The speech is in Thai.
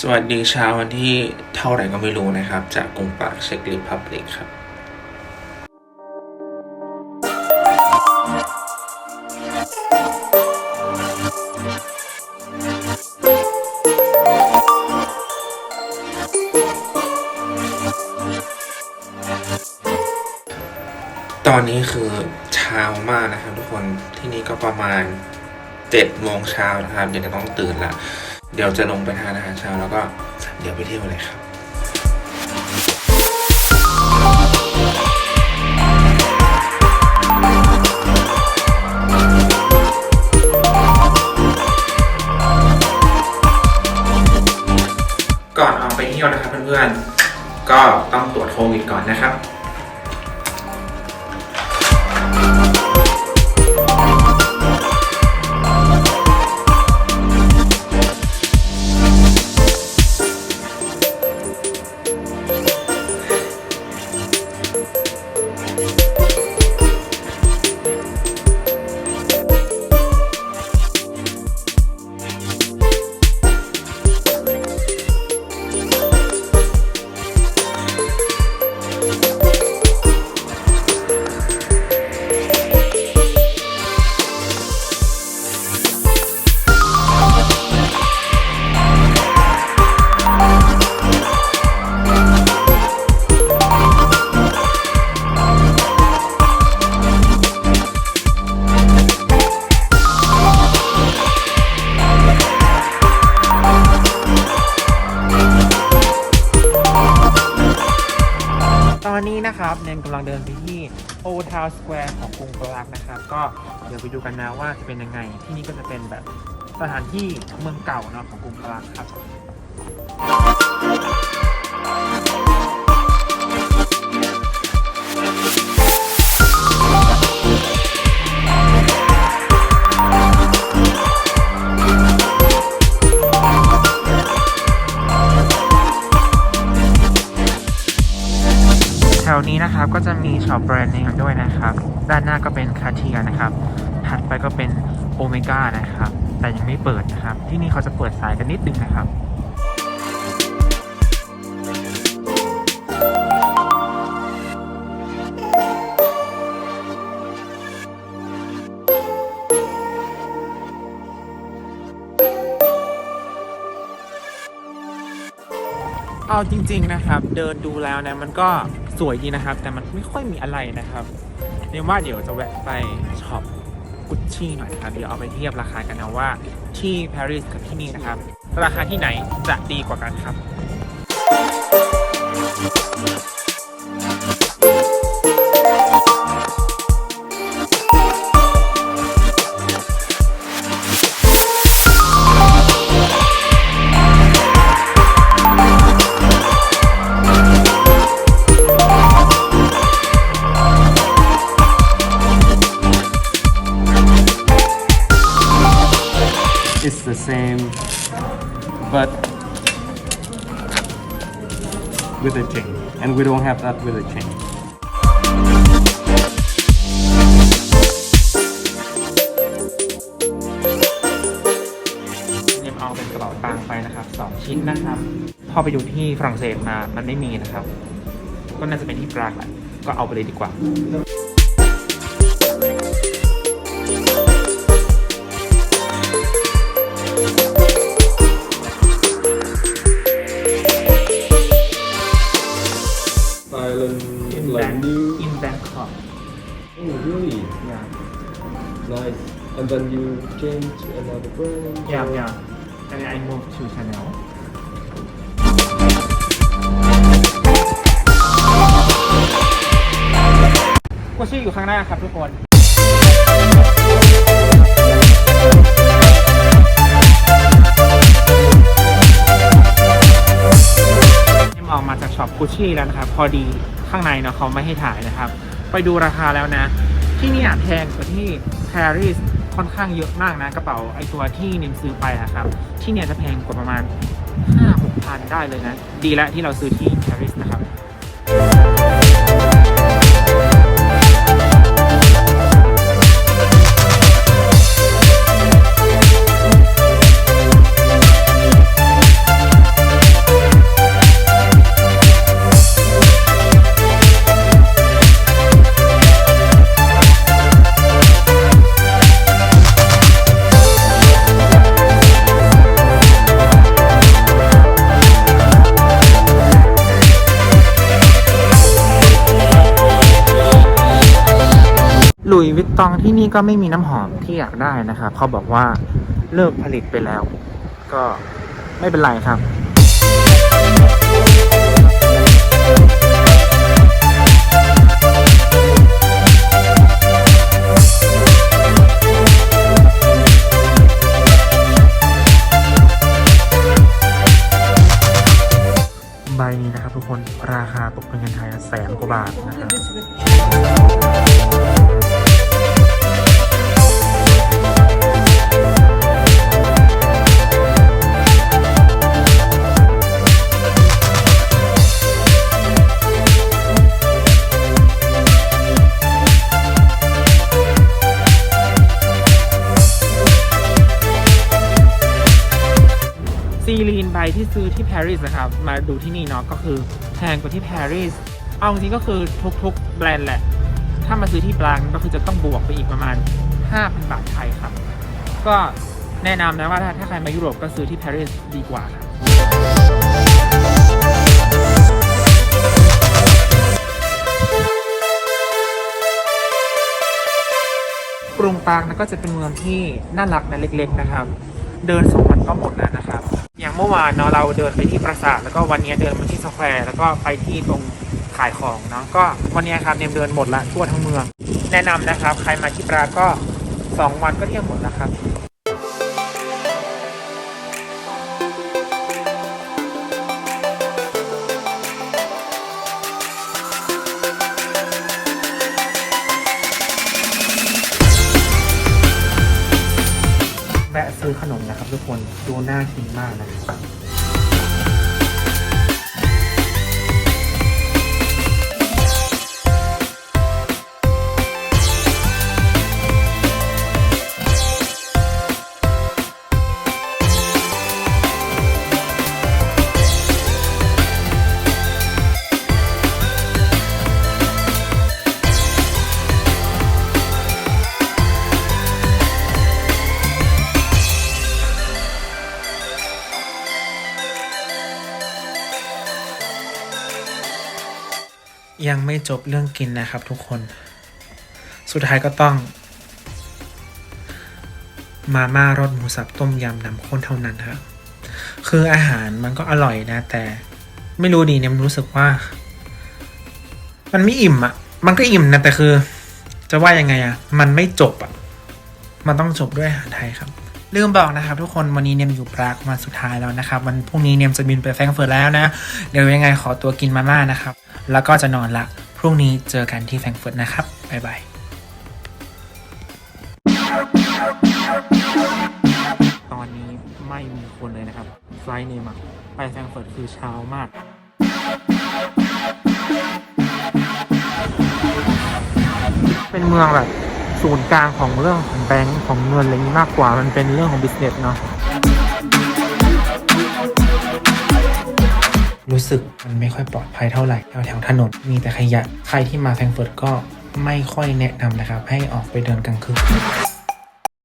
สวัสดีเช้าวันที่เท่าไหร่ก็ไม่รู้นะครับ จากกรุงปากเช็กริพับลิกครับตอนนี้คือเช้ามากนะครับทุกคนที่นี่ก็ประมาณเจ็ดโมงเช้านะครับเดี๋ยวจะต้องตื่นละ เดี๋ยวจะลงไปทานอาหารเช้าแล้วก็เดี๋ยวไปเที่ยวเลยครับก่อนออกไปเที่ยวนะครับเพื่อนๆ ก็ต้องตรวจโควิดก่อนนะครับ นะครับเนนกำลังเดินไปที่ Old Town Square ของกรุงปรากนะครับ ก็เดี๋ยวไปดูกันนะว่าจะเป็นยังไง ที่นี่ก็จะเป็นแบบสถานที่เมืองเก่าเนาะของกรุงปรากครับ วนี้นะครับก็จะมีช็อปแบรนด์เนมด้วยนะครับ ด้านหน้าก็เป็นคาเทียนะครับ ถัดไปก็เป็นโอเมก้านะครับ แต่ยังไม่เปิดนะครับ ที่นี่เขาจะเปิดสายกันนิดนึงนะครับ เอาจริง ๆนะครับ เดินดูแล้วนะมันก็สวยดีนะครับ แต่มันไม่ค่อยมีอะไรนะครับเรียกว่าเดี๋ยวจะแวะไปช็อปกุชชี่หน่อยครับเดี๋ยวเอาไปเทียบราคากันนะว่าที่ปารีสกับที่นี่นะครับ ราคาที่ไหนจะดีกว่ากันครับ same but with a chain and we don't have that with a chain เนมเอาเป็นกระเป๋าตังค์ไปนะครับสองชิ้นนะครับ พอไปดูที่ฝรั่งเศสมา มันไม่มีนะครับ ก็น่าจะเป็นที่ปรากแหละก็เอาไปเลยดีกว่า nice and then you change to another brand yeah or- yeah and then I moved to Chanel ก็ชื่ออยู่ข้างหน้าครับทุกคนเอ็มออกมาจากช็อปกุชชี่แล้วนะครับ พอดีข้างในเนาะเขาไม่ให้ถ่ายนะครับ ไปดูราคาแล้วนะ ที่นี่แพงกว่าที่ปารีสค่อนข้างเยอะมากนะกระเป๋าไอตัวที่นิมซื้อไปนะครับ ที่เนี่ยจะแพงกว่าประมาณ5-6พันได้เลยนะ ดีแล้วที่เราซื้อที่ปารีสนะครับ หลุยวิตตองที่นี่ก็ไม่มีน้ำหอมที่อยากได้นะครับ เขาบอกว่าเลิกผลิตไปแล้ว ก็ไม่เป็นไรครับ ใบนี้นะครับทุกคนราคาตกเป็นเงินไทยแสนกว่าบาทนะครับ ซีลีนใบที่ซื้อที่ปารีสนะครับ มาดูที่นี่เนาะก็คือแพงกว่าที่ปารีสเอาจริงก็คือทุกๆแบรนด์แหละ ถ้ามาซื้อที่บรังก็คือจะต้องบวกไปอีกประมาณ 5,000 บาทไทยครับ ก็แนะนำนะว่าถ้าใครมายุโรปก็ซื้อที่ปารีสดีกว่าครับกรุงปรางนะก็จะเป็นเมืองที่น่ารักนะเล็ก ๆ นะครับ เดินสองวันก็หมดแล้วนะครับ อย่างเมื่อวานเนาะเราเดินไปที่ปราสาทแล้วก็วันนี้เดินมาที่สแควร์แล้วก็ไปที่ตรงขายของเนาะก็วันนี้ครับเนี่ยเดินหมดละทั่วทั้งเมือง แนะนำนะครับ ใครมาที่ปราก็สองวันก็เที่ยวหมดแล้วครับ ดูน่ากินมากนะครับ ยังไม่จบเรื่องกินนะครับทุกคน สุดท้ายก็ต้อง มาม่ารสหมูสับต้มยำน้ำข้นเท่านั้นครับคืออาหารมันก็อร่อยนะ แต่ไม่รู้ดีเนี่ยมันรู้สึกว่า มันไม่อิ่มอะ่ะ มันก็อิ่มนะแต่คือ จะว่ายังไงอะ่ะ มันไม่จบอะ่ะ มันต้องจบด้วยอาหารไทยครับลืมบอกนะครับทุกคนวันนี้เนมอยู่ปรากมาสุดท้ายแล้วนะครับ วันพรุ่งนี้เนมจะบินไปแฟรงก์เฟิร์ตแล้วนะ เดี๋ยวยังไงขอตัวกินมาม่านะครับ แล้วก็จะนอนละ พรุ่งนี้เจอกันที่แฟรงก์เฟิร์ตนะครับ บ๊ายบายตอนนี้ไม่มีคนเลยนะครับ ไฟล์เนมอะไปแฟรงก์เฟิร์ตคือเช้ามากเป็นเมืองแบบศูนย์กลางของเรื่องของแบงก์ของเงินอะไรนี้มากกว่ามันเป็นเรื่องของบิสเนสเนาะ รู้สึกมันไม่ค่อยปลอดภัยเท่าไหร่แถวแถวถนนมีแต่ขยะ ใครที่มาแฟรงเฟิร์ตก็ไม่ค่อยแนะนำนะครับ ให้ออกไปเดินกลางคืน